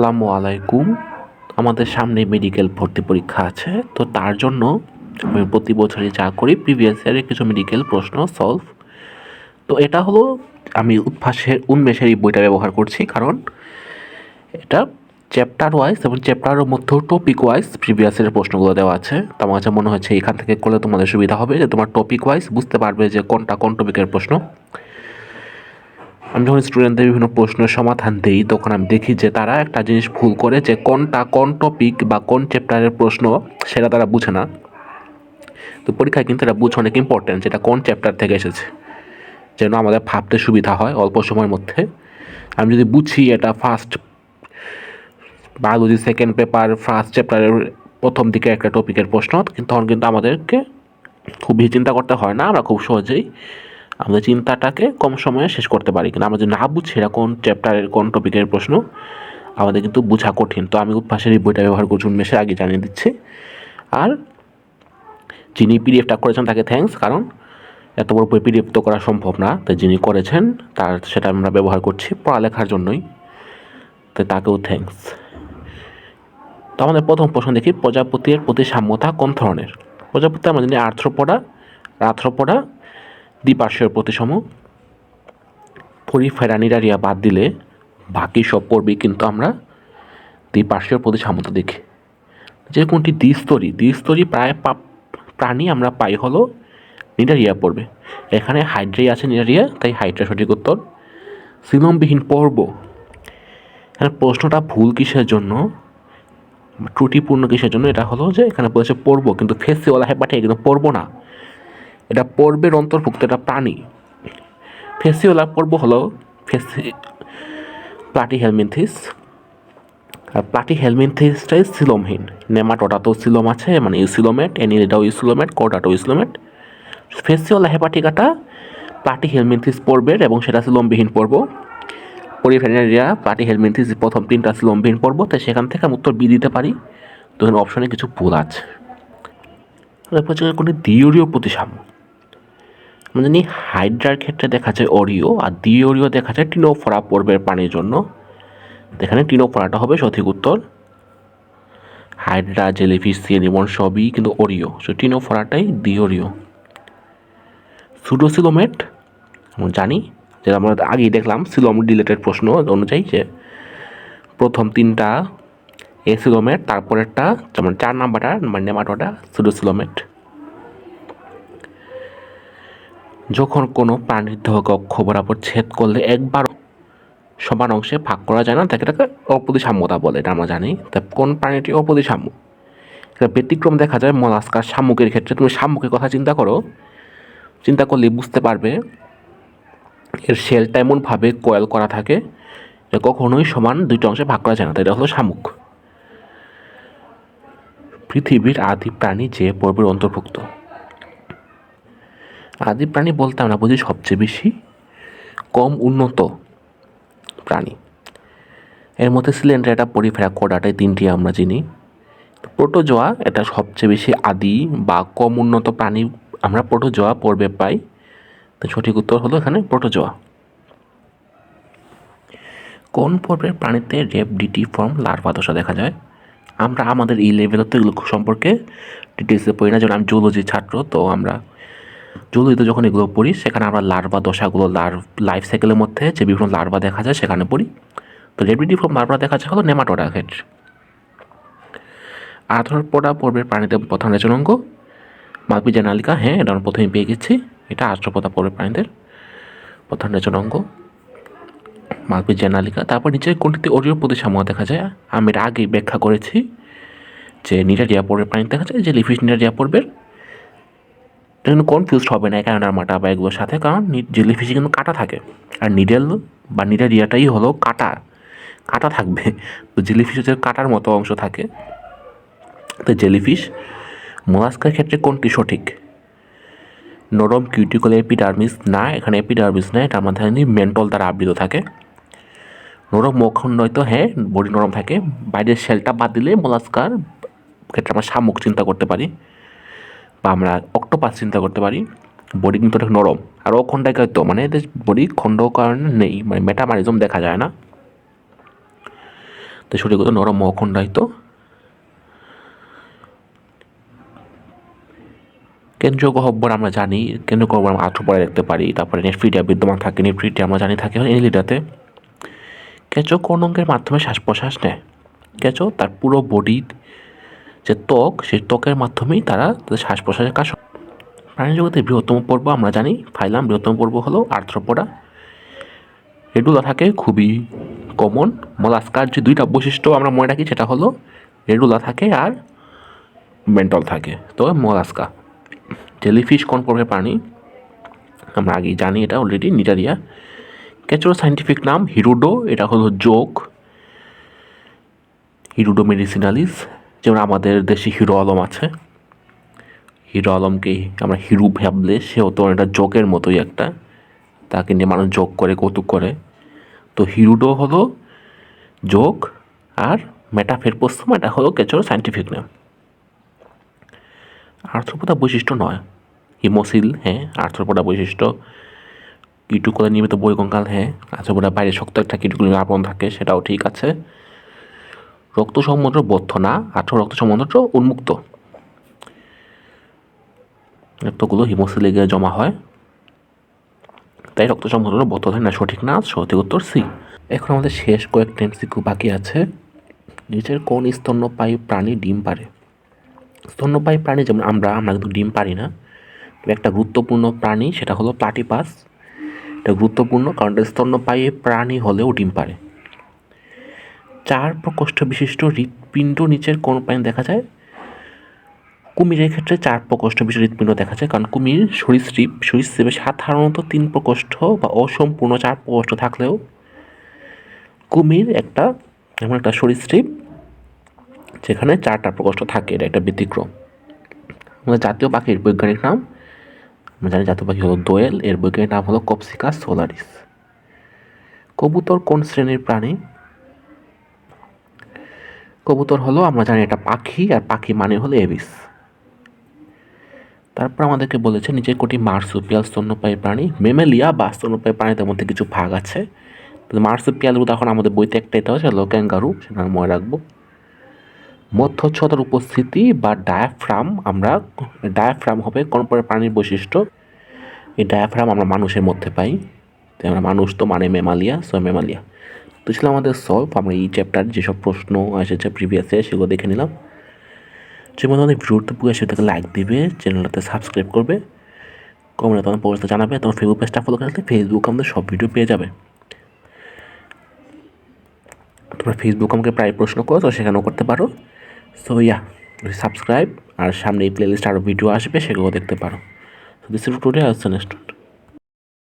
আসসালামু আলাইকুম। আমাদের সামনে মেডিকেল ভর্তি পরীক্ষা আছে। তো তার জন্য আমি প্রতি বছরই যা করি প্রিভিয়াস ইয়ারের কিছু মেডিকেল প্রশ্ন সলভ তো এটা হলো, আমি উদ্ভাসের, উন্মেষের এই বইটা ব্যবহার করছি। কারণ এটা চ্যাপ্টার ওয়াইজ এবং চ্যাপ্টারের মধ্যেও টপিক ওয়াইজ প্রিভিয়াসের প্রশ্নগুলো দেওয়া আছে। তো আমার কাছে মনে হচ্ছে এখান থেকে করলে তোমাদের সুবিধা হবে যে তোমার টপিক ওয়াইজ বুঝতে পারবে যে কোনটা কোন টপিকের প্রশ্ন। আমি যখন স্টুডেন্টদের বিভিন্ন প্রশ্নের সমাধান দিই, তখন আমি দেখি যে তারা একটা জিনিস ভুল করে যে কোনটা কোন টপিক বা কোন চ্যাপ্টারের প্রশ্ন সেটা তারা বুঝে না। তো পরীক্ষায় কিন্তু এটা বুঝে অনেক ইম্পর্টেন্ট যেটা কোন চ্যাপ্টার থেকে এসেছে, যেন আমাদের ভাবতে সুবিধা হয় অল্প সময়ের মধ্যে। আমি যদি বুঝি এটা ফার্স্ট বা যদি সেকেন্ড পেপার ফার্স্ট চ্যাপ্টারের প্রথম দিকে একটা টপিকের প্রশ্ন, তখন কিন্তু আমাদেরকে খুবই চিন্তা করতে হয় না, আমরা খুব সহজেই আমাদের চিন্তাটাকে কম সময়ে শেষ করতে পারি কিন্তু আমরা যদি না বুঝছি এটা কোন চ্যাপ্টারের কোন টপিকের প্রশ্ন? আমাদের কিন্তু বোঝা কঠিন। তো আমি উদ্ভাসের এই বইটা ব্যবহার করছি, উন্মেষের আগে জানিয়ে দিচ্ছি। আর যিনি পিডিএফটা করেছেন তাকে থ্যাঙ্কস কারণ এত বড় বই পিডিএফ তো করা সম্ভব না। তাই যিনি করেছেন, তার, সেটা আমরা ব্যবহার করছি পড়ালেখার জন্যই। তো তাকেও থ্যাঙ্কস তো আমাদের প্রথম প্রশ্ন দেখি, প্রজাপতির প্রতি সাম্যতা কোন ধরনের? প্রজাপতি আমরা জানি আর্থ্রোপোডা আর্থ্রোপোডা দ্বিপার্শ্বীয় প্রতিসম ফেরা নিরারিয়া বাদ দিলে বাকি সব পড়বেই কিন্তু আমরা দ্বিপার্শ্বীয় প্রতিসাম্যতা দেখি। যে কোনটি দ্বিস্তরী দ্বিস্তরী প্রায় প্রাণী আমরা পাই হলো নিডারিয়া পড়বে এখানে হাইড্রাই আছে নিডারিয়া, তাই হাইড্রা সঠিক উত্তর। সিলমবিহীন পর্ব। এখানে প্রশ্নটা ভুল কিসের জন্য, ত্রুটিপূর্ণ কিসের জন্য, এটা হলো যে এখানে বলেছে পর্ব, কিন্তু ফেসিওয়ালা হ্যাপাটে কিন্তু পর্ব না। এটা পর্বের অন্তর্ভুক্ত একটা প্রাণী। ফেসিওলা পর্ব হলো ফেসি, প্লাটি হেলমিনথিস। আর প্লাটি হেলমিনথিসটাই সিলোমহীন। নেমাটোডাতেও সিলোম আছে মানে ইউসিলোমেট, এনিলিডাও ইউসিলোমেট, কোডাটাও ইউসিলোমেট। ফেসিওলা হেপাটিকাটা প্লাটি হেলমিনথিস পর্বের এবং সেটা সিলোমবিহীন পর্ব। পরিফেনারিয়া, প্লাটি হেলমিনথিস প্রথম তিনটা সিলোমবিহীন পর্ব, তাই সেখান থেকে আমি উত্তর বি দিতে পারি। তো এখানে অপশনে কিছু ভুল আছে। কোনো দ্বিতীয় প্রতিসাম্য। আমরা জানি হাইড্রার ক্ষেত্রে দেখা যায় অরিও আর দ্বিঅরিও দেখা যায় টিনোফোরা পর্বের পানির জন্য। এখানে টিনোফোরাটা হবে সঠিক উত্তর। হাইড্রা জেলিফিস সিএনিমন সবই কিন্তু অরিও সো টিনোফোরাটাই দ্বিঅরিও সুডোসিলোমেট আমরা জানি, যেটা আমরা আগেই দেখলাম, সিলোম রিলেটেড প্রশ্ন অনুযায়ী যে প্রথম তিনটা এসিলোমেট তারপরেরটা, যেমন চার নাম্বারটা মানে নেমাটোটা সুডোসিলোমেট যখন কোনো প্রাণীর দেহ কক্ষ বরাবর ছেদ করলে একবার সমান অংশে ভাগ করা যায় না, তাকে এটাকে অপ্রতিসাম্যতা বলে, এটা আমরা জানি। তা কোন প্রাণীটি অপ্রতিসাম্য ব্যতিক্রম দেখা যায় মলাস্কার শামুকের ক্ষেত্রে। তুমি শামুকের কথা চিন্তা করো। চিন্তা করলে বুঝতে পারবে এর শেলটা এমনভাবে কয়েল করা থাকে যে কখনোই সমান দুইটা অংশে ভাগ করা যায় না তাই এটা হলো শামুক। পৃথিবীর আদি প্রাণী যে পর্বের অন্তর্ভুক্ত। আদি প্রাণী বলতে আমরা বুঝি সবচেয়ে বেশি কম উন্নত প্রাণী। এর মধ্যে সিলিন্ডার, এটা পরিফেরা কোডাটাই তিনটি আমরা চিনি। প্রোটোজোয়া, এটা সবচেয়ে বেশি আদি বা কম উন্নত প্রাণী আমরা প্রোটোজোয়া, পর্বে পাই। তো সঠিক উত্তর হলো এখানে প্রোটোজোয়া। কোন পর্বের প্রাণীতে রেপ, ডিটি ফর্ম, লার্ভা দশা দেখা যায়? আমরা আমাদের এই লেভেলে তো এগুলো সম্পর্কে ডিটেলসে পড়ি না, যেমন আমি জুলজি ছাত্র, তো আমরা জুলজিতে যখন এগুলো পড়ি, সেখানে আমরা লার্ভা দশাগুলো, লার্ভ লাইফ সাইকেলের মধ্যে যে বিভিন্ন লার্ভা দেখা যায় সেখানে পড়ি। তো রেপ ডিটি ফর্ম লার্ভা দেখা যায় হলো নেমাটোডা ক্ষেত্রে আর্থ্রোপোডা পর্বের প্রাণীতে প্রধান রেচনাঙ্গ মালপিজা নালিকা হ্যাঁ এটা আমরা প্রথমে পেয়ে গেছি। এটা আর্থ্রোপোডা পর্বের প্রাণীদের প্রধান রেচনাঙ্গ মালপিজা নালিকা, তারপর নিচে কোনটিতে অরিও প্রতিসাম্য দেখা যায়? আমি এর আগেই ব্যাখ্যা করেছি যে নিটারিয়া পর্বের প্রাণী দেখা যায়, যে লিফিস নিটারিয়া পর্বের। এটা কিন্তু কনফিউজড হবে না ক্যানাডার মাটা বা এগুলোর সাথে, কারণ জেলিফিশে কিন্তু কাটা থাকে। আর নিডেল বা নিডারিয়াটাই হলো কাটা। কাটা থাকবে। তো জেলিফিশ হচ্ছে কাটার মতো অংশ থাকে। তো জেলিফিশ মোলাস্কার ক্ষেত্রে কোনটি সঠিক? নরম কিউটিকল এপিডার্মিস না, এখানে এপিডার্মিস না, এটা আমাদের মেন্টল দ্বারা আবৃত থাকে। নরম মখন নয়তো হ্যাঁ বডি নরম থাকে। বাইরের শেলটা বাদ দিলে মোলাস্কার ক্ষেত্রে আমরা শামুক চিন্তা করতে পারি। বা আমরা অক্টোপাস চিন্তা করতে পারি। বডি কিন্তু অনেক নরম। আর অখণ্ডাকায় তো মানে এদের বডি খণ্ড কারণে নেই মানে মেটামারিজম দেখা যায় না। তেষট্টি নরম ও অখণ্ডায়িত কেন্দ্রীয় গহ্বর আমরা জানি, কেন্দ্রীয় গহ্বর আমরা আঠো পরে দেখতে পারি। তারপরে নেফ্রিডিয়া বিদ্যমান থাকে নেফ্রিডিয়া আমরা জানি থাকে এলিডাতে কেঁচো কোন অঙ্গের মাধ্যমে শ্বাস প্রশ্বাস নেয়। কেঁচো তার পুরো বডির যে ত্বক সেই ত্বকের মাধ্যমেই তারা তাদের শ্বাস প্রশ্বাসের কাজ প্রাণী জগতের বৃহত্তম পর্ব আমরা জানি, ফাইলাম বৃহত্তম পর্ব হলো আর্থ্রোপোডা। রেডুলা থাকে খুবই কমন মলাস্কার যে দুইটা বৈশিষ্ট্য আমরা মনে রাখি, সেটা হলো রেডুলা থাকে আর মেন্টল থাকে। তো মলাস্কা, জেলিফিশ কোন প্রকারের প্রাণী? আমরা আগেই জানি এটা অলরেডি নিজারিয়া। কেঁচোর সাইন্টিফিক নাম হিরুডো, এটা হলো যোগ হিরুডো মেডিসিনালিস। যেমন আমাদের দেশে হিরো আলম আছে। হিরো আলমকে আমরা হিরু ভাবলে সেও তো একটা যোগের মতোই একটা। তাকে নিয়ে মানুষ যোগ করে, কৌতুক করে। তো হিরুডো হলো যোগ আর মেটাফেরপোস্তম এটা হলো কেঁচোর সাইন্টিফিক নেম আর্থ্রোপোডা বৈশিষ্ট্য নয়। হিমোসিল হ্যাঁ আর্থ্রোপোডা বৈশিষ্ট্য। কিটুকলে নিয়মিত বৈকঙ্কাল হ্যাঁ আর্থ্রোপোডা বাইরে শক্ত একটা কিটুকুলি আবরণ থাকে, সেটাও ঠিক আছে। রক্ত সমুদ্র বদ্ধ না আঠো রক্ত সমুদ্র উন্মুক্ত। রক্তগুলো হিমোসিলে গিয়ে জমা হয়। তাই রক্ত সমুদ্র বদ্ধ হয় না, সঠিক না, সঠিক উত্তর সি। এখন আমাদের শেষ কয়েকটা এমসিকিউ বাকি আছে। নিচের কোন স্তন্যপায়ী প্রাণী ডিম পারে? স্তন্যপায়ী প্রাণী যেমন আমরা আমরা কিন্তু ডিম পারি না। একটা গুরুত্বপূর্ণ প্রাণী, সেটা হলো প্লাটিপাস। এটা গুরুত্বপূর্ণ কারণ স্তন্যপায়ী প্রাণী হলেও ডিম পারে। চার প্রকোষ্ঠ বিশিষ্ট হৃৎপিণ্ড নিচের কোন প্রাণী দেখা যায়? কুমিরের ক্ষেত্রে চার প্রকোষ্ঠ বিশিষ্ট হৃৎপিণ্ড দেখা যায়, কারণ কুমির সরীসৃপ, সরীসৃপে সাধারণত তিন প্রকোষ্ঠ বা অসম্পূর্ণ চার প্রকোষ্ঠ থাকলেও কুমির একটা, এমন একটা সরীসৃপ যেখানে চারটা প্রকোষ্ঠ থাকে, এটা একটা ব্যতিক্রম। আমাদের জাতীয় পাখির বৈজ্ঞানিক নাম, আমরা জানি জাতীয় পাখি হলো দোয়েল, এর বৈজ্ঞানিক নাম হলো কপসিকা সোলারিস। কবুতর কোন শ্রেণির প্রাণী? কবুতর হলো, আমরা জানি এটা পাখি, আর পাখি মানে হলো এবিস। তারপর আমাদেরকে বলেছে, নিচে কোটি মার্সুপিয়াল স্তন্যপায়ী প্রাণী, মেমেলিয়া বা স্তন্যপায়ী প্রাণীদের মধ্যে কিছু ভাগ আছে। মার্সুপিয়াল তখন আমাদের বইতে একটাই দেওয়া সেটা হলো ক্যাঙ্গারু, সেটা মনে রাখব। মধ্যচ্ছতার উপস্থিতি বা ডায়াফ্রাম, আমরা, ডায়াফ্রাম হবে কোন প্রকার প্রাণীর বৈশিষ্ট্য। এই ডায়াফ্রাম আমরা মানুষের মধ্যে পাই। তাই আমরা মানুষ তো মানে মেমালিয়া, সো মেমালিয়া। তো ছিল আমাদের সলভ আমরা এই চ্যাপ্টার যেসব প্রশ্ন এসেছে প্রিভিয়াসে সেগুলো দেখে নিলাম। যে মধ্যে আমাদের ভিডিওতে পুরো সেটাকে লাইক দিবে চ্যানেলটাতে সাবস্ক্রাইব করবে। কমেন্টে তোমার পরিস্থিতি জানাবে, তোমার ফেসবুক পেজটা ফলো করলে ফেসবুক আমাদের সব ভিডিও পেয়ে যাবে। তোমরা ফেসবুক আমাকে প্রায় প্রশ্ন করো তো সেখানেও করতে পারো। সো ইয়া সাবস্ক্রাইব আর সামনে এই প্লেলিস্ট আরও ভিডিও আসবে, সেগুলো দেখতে পারো। সো দিস ইজ টুডে আসছে নেক্সট